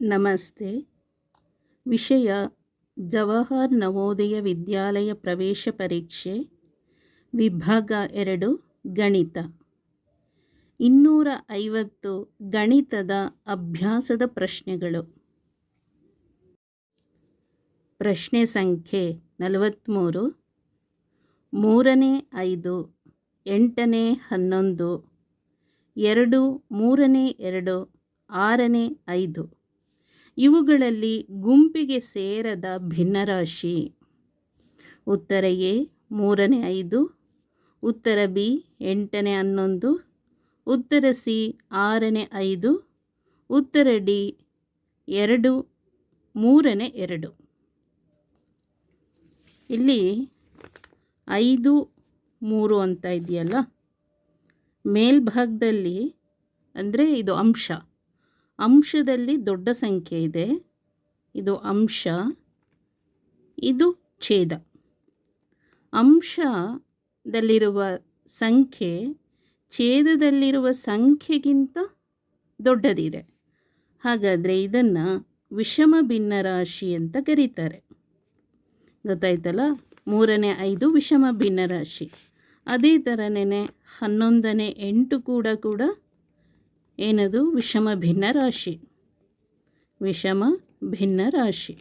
ನಮಸ್ತೆ. ವಿಷಯ ಜವಾಹರ್ ನವೋದಯ ವಿದ್ಯಾಲಯ ಪ್ರವೇಶ ಪರೀಕ್ಷೆ, ವಿಭಾಗ ಎರಡು, ಗಣಿತ. ಇನ್ನೂರ ಐವತ್ತು ಗಣಿತದ ಅಭ್ಯಾಸದ ಪ್ರಶ್ನೆಗಳು. ಪ್ರಶ್ನೆ ಸಂಖ್ಯೆ ನಲವತ್ತ್ಮೂರು ಮೂರನೇ ಐದು, ಎಂಟನೇ ಹನ್ನೊಂದು, ಎರಡು, ಮೂರನೇ ಎರಡು, ಆರನೇ ಐದು. ಇವುಗಳಲ್ಲಿ ಗುಂಪಿಗೆ ಸೇರದ ಭಿನ್ನರಾಶಿ. ಉತ್ತರ ಎ, ಮೂರನೇ ಐದು. ಉತ್ತರ ಬಿ, ಎಂಟನೇ ಹನ್ನೊಂದು. ಉತ್ತರ ಸಿ, ಆರನೇ ಐದು. ಉತ್ತರ ಡಿ, ಎರಡು, ಮೂರನೇ ಎರಡು. ಇಲ್ಲಿ ಐದು, ಮೂರು ಅಂತ ಇದೆಯಲ್ಲ? ಮೇಲ್ಭಾಗದಲ್ಲಿ ಅಂದರೆ ಇದು ಅಂಶ. ಅಂಶದಲ್ಲಿ ದೊಡ್ಡ ಸಂಖ್ಯೆ ಇದೆ. ಇದು ಅಂಶ, ಇದು ಛೇದ. ಅಂಶದಲ್ಲಿರುವ ಸಂಖ್ಯೆ ಛೇದದಲ್ಲಿರುವ ಸಂಖ್ಯೆಗಿಂತ ದೊಡ್ಡದಿದೆ. ಹಾಗಾದರೆ ಇದನ್ನು ವಿಷಮ ಭಿನ್ನರಾಶಿ ಅಂತ ಕರೀತಾರೆ. ಗೊತ್ತಾಯ್ತಲ್ಲ? ಮೂರನೇ ಐದು ವಿಷಮ ಭಿನ್ನರಾಶಿ ಅದೇ ಥರನೇ ಹನ್ನೊಂದನೇ ಎಂಟು ಕೂಡ ಕೂಡ ಏನದು? ವಿಷಮ ಭಿನ್ನ ರಾಶಿ. ವಿಷಮ ಭಿನ್ನ ರಾಶಿ.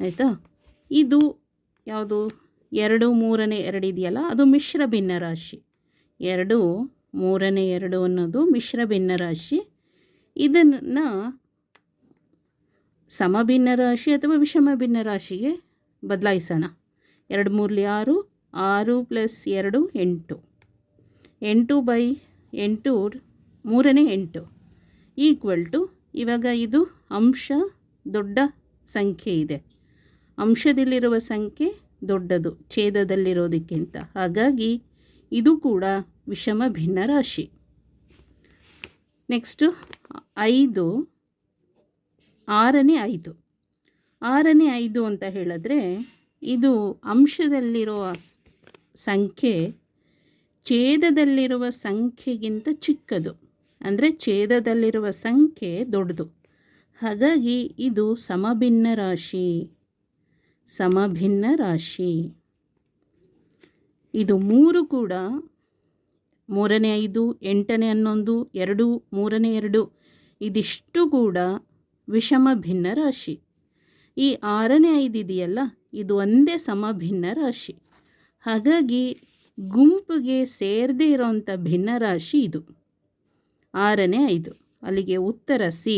ಆಯಿತಾ? ಇದು ಯಾವುದು? ಎರಡು, ಮೂರನೇ ಎರಡು ಇದೆಯಲ್ಲ, ಅದು ಮಿಶ್ರ ಭಿನ್ನ ರಾಶಿ. ಎರಡು, ಮೂರನೇ ಎರಡು ಅನ್ನೋದು ಮಿಶ್ರ ಭಿನ್ನ ರಾಶಿ. ಇದನ್ನು ಸಮಭಿನ್ನ ರಾಶಿ ಅಥವಾ ವಿಷಮ ಭಿನ್ನ ರಾಶಿಗೆ ಬದಲಾಯಿಸೋಣ. ಎರಡು, ಮೂರಲಿ ಆರು ಆರು ಪ್ಲಸ್ ಎರಡು ಎಂಟು. ಎಂಟು ಬೈ ಎಂಟು ಮೂರನೇ ಎಂಟು. ಈಕ್ವಲ್ ಟು, ಇವಾಗ ಇದು ಅಂಶ ದೊಡ್ಡ ಸಂಖ್ಯೆ ಇದೆ. ಅಂಶದಲ್ಲಿರುವ ಸಂಖ್ಯೆ ದೊಡ್ಡದು, ಛೇದದಲ್ಲಿರೋದಕ್ಕಿಂತ. ಹಾಗಾಗಿ ಇದು ಕೂಡ ವಿಷಮ ಭಿನ್ನ ರಾಶಿ. ನೆಕ್ಸ್ಟು ಐದು, ಆರನೇ ಐದು. ಆರನೇ ಐದು ಅಂತ ಹೇಳಿದ್ರೆ ಇದು ಅಂಶದಲ್ಲಿರುವ ಸಂಖ್ಯೆ, ಛೇದದಲ್ಲಿರುವ ಸಂಖ್ಯೆಗಿಂತ ಚಿಕ್ಕದು. ಅಂದರೆ ಛೇದದಲ್ಲಿರುವ ಸಂಖ್ಯೆ ದೊಡ್ಡದು. ಹಾಗಾಗಿ ಇದು ಸಮಭಿನ್ನ ರಾಶಿ. ಸಮಭಿನ್ನ ರಾಶಿ. ಇದು ಮೂರು ಕೂಡ. ಮೂರನೇ ಐದು, ಎಂಟನೇ ಹನ್ನೊಂದು, ಎರಡು, ಮೂರನೇ ಎರಡು, ಇದಿಷ್ಟು ಕೂಡ ವಿಷಮ ಭಿನ್ನ ರಾಶಿ. ಈ ಆರನೇ ಐದು ಇದೆಯಲ್ಲ, ಇದು ಒಂದೇ ಸಮಭಿನ್ನ ರಾಶಿ. ಹಾಗಾಗಿ ಗುಂಪಿಗೆ ಸೇರದೇ ಇರೋವಂಥ ಭಿನ್ನ ರಾಶಿ ಇದು. ಆರನೇ ಐದು. ಅಲ್ಲಿಗೆ ಉತ್ತರ ಸಿ,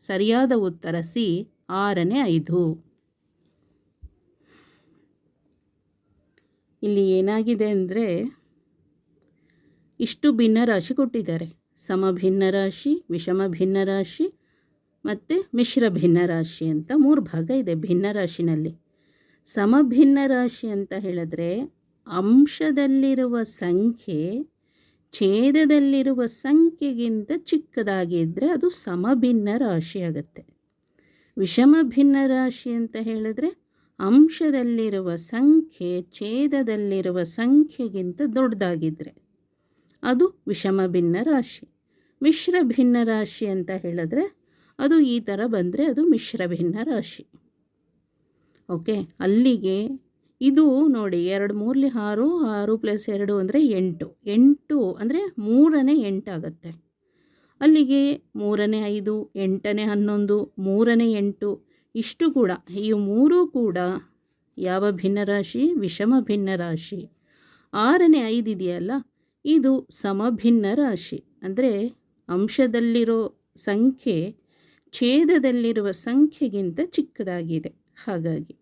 ಸರಿಯಾದ ಉತ್ತರ ಸಿ, ಆರನೇ ಐದು. ಇಲ್ಲಿ ಏನಾಗಿದೆ ಅಂದರೆ, ಇಷ್ಟು ಭಿನ್ನ ರಾಶಿ ಕೊಟ್ಟಿದ್ದಾರೆ. ಸಮಭಿನ್ನ ರಾಶಿ ವಿಷಮ ಭಿನ್ನ ರಾಶಿ ಮತ್ತು ಮಿಶ್ರ ಭಿನ್ನ ರಾಶಿ ಅಂತ ಮೂರು ಭಾಗ ಇದೆ ಭಿನ್ನ ರಾಶಿನಲ್ಲಿ ಸಮಭಿನ್ನ ರಾಶಿ ಅಂತ ಹೇಳಿದ್ರೆ, ಅಂಶದಲ್ಲಿರುವ ಸಂಖ್ಯೆ ಛೇದದಲ್ಲಿರುವ ಸಂಖ್ಯೆಗಿಂತ ಚಿಕ್ಕದಾಗಿದ್ದರೆ ಅದು ಸಮಭಿನ್ನ ರಾಶಿ ಆಗುತ್ತೆ. ವಿಷಮ ಭಿನ್ನ ರಾಶಿ ಅಂತ ಹೇಳಿದ್ರೆ ಅಂಶದಲ್ಲಿರುವ ಸಂಖ್ಯೆ ಛೇದದಲ್ಲಿರುವ ಸಂಖ್ಯೆಗಿಂತ ದೊಡ್ಡದಾಗಿದ್ದರೆ ಅದು ವಿಷಮ ಭಿನ್ನ ರಾಶಿ. ಮಿಶ್ರ ಭಿನ್ನ ರಾಶಿ ಅಂತ ಹೇಳಿದ್ರೆ ಅದು ಈ ಥರ ಬಂದರೆ ಅದು ಮಿಶ್ರ ಭಿನ್ನ ರಾಶಿ. ಓಕೆ ಅಲ್ಲಿಗೆ ಇದು ನೋಡಿ ಎರಡು ಮೂರಲಿ ಆರು ಆರು ಪ್ಲಸ್ ಎರಡು ಅಂದರೆ ಎಂಟು. ಎಂಟು ಅಂದರೆ ಮೂರನೇ ಎಂಟಾಗತ್ತೆ ಅಲ್ಲಿಗೆ ಮೂರನೇ ಐದು, ಎಂಟನೇ ಹನ್ನೊಂದು, ಮೂರನೇ ಎಂಟು, ಇಷ್ಟು ಕೂಡ. ಈ ಮೂರೂ ಕೂಡ ಯಾವ ಭಿನ್ನರಾಶಿ? ವಿಷಮ ಭಿನ್ನ ರಾಶಿ ಆರನೇ ಐದು ಇದೆಯಲ್ಲ, ಇದು ಸಮಭಿನ್ನ ರಾಶಿ. ಅಂದರೆ ಅಂಶದಲ್ಲಿರೋ ಸಂಖ್ಯೆ, ಛೇದದಲ್ಲಿರುವ ಸಂಖ್ಯೆಗಿಂತ ಚಿಕ್ಕದಾಗಿದೆ. ಹಾಗಾಗಿ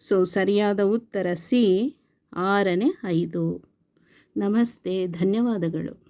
ಸೊ ಸರಿಯಾದ ಉತ್ತರ ಸಿ ಆರನೇ ಐದು. ನಮಸ್ತೆ ಧನ್ಯವಾದಗಳು.